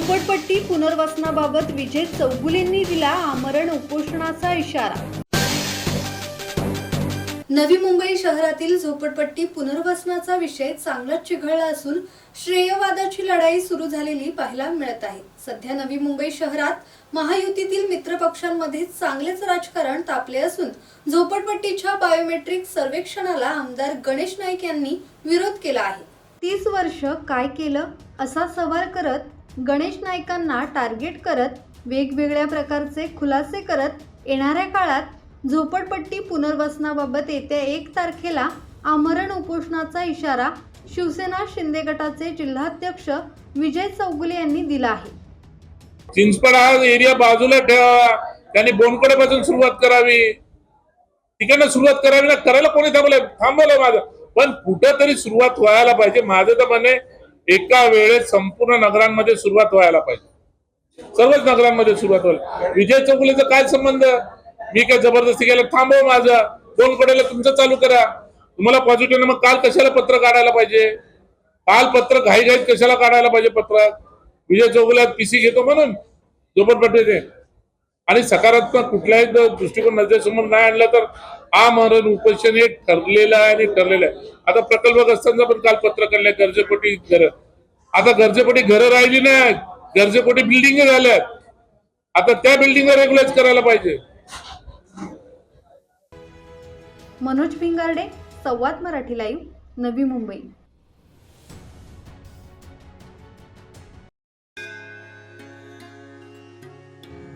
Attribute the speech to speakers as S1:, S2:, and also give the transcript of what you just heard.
S1: झोपडपट्टी पुनर्वसनाबाबत विजय चौगुलेंनी दिला आमरण उपोषणाचा इशारा. नवी मुंबई शहरातील झोपडपट्टी पुनर्वसनाचा विषय चांगलाच चिघळला असून श्रेयवादाची लढाई सुरू झालेली पाहायला मिळत आहे. सध्या नवी मुंबई शहरात महायुतीतील मित्रपक्षांमध्ये चांगलेच राजकारण तापले असून झोपडपट्टीच्या बायोमेट्रिक सर्वेक्षणाला आमदार गणेश नाईक यांनी विरोध केला आहे. तीस वर्ष काय केलं असा सवाल करत गणेश नायकांना टार्गेट करत वेगवेगळ्या प्रकारचे खुलासे करत येणाऱ्या काळात झोपडपट्टी पुनर्वसनाबाबत येत्या एक तारखेला आमरण उपोषणाचा इशारा शिवसेना शिंदे गटाचे जिल्हाध्यक्ष विजय चौगुले यांनी दिला आहे.
S2: चिंचपड हा एरिया बाजूला ठेवा. त्यांनी बोनकडेपासून सुरुवात करावी. तिकडनं सुरुवात करावी ना करायला कोणी थांबवलंय? थांबवलंय माझं. पण कुठंतरी सुरुवात व्हायला पाहिजे. माझं तर म्हणे एका वेळेस संपूर्ण नगरांमध्ये सुरुवात व्हायला पाहिजे. सर्वच नगरांमध्ये सुरुवात व्हायला विजय चौगुलेचा काय संबंध? मी काय जबरदस्ती केलं? थांबव माझं. दोन कडेला तुमचं चालू करा. तुम्हाला पॉझिटिव्ह मग काल कशाला पत्र काढायला पाहिजे? काल पत्र घाई घाईत कशाला काढायला पाहिजे पत्र? विजय चौगुल्यात पीसी घेतो म्हणून. झोपडपट्टीचे आणि सकारात्मक कुठल्याही दृष्टिकोन नजरेसमोर नाही आणलं तर आमरण उपोषण हे ठरलेलं आहे आणि ठरलेलं आहे. आता प्रकल्पग्रस्तांचा पण काल पत्र काढलंय गरजेपोटी घर. आता गरजेपोटी घरं राहिली नाही गरजेपोटी बिल्डिंग झाल्यात. आता त्या बिल्डिंग रेग्युलाइज करायला पाहिजे.
S1: मनोज भिंगारडे संवाद मराठी लाईव्ह नवी मुंबई.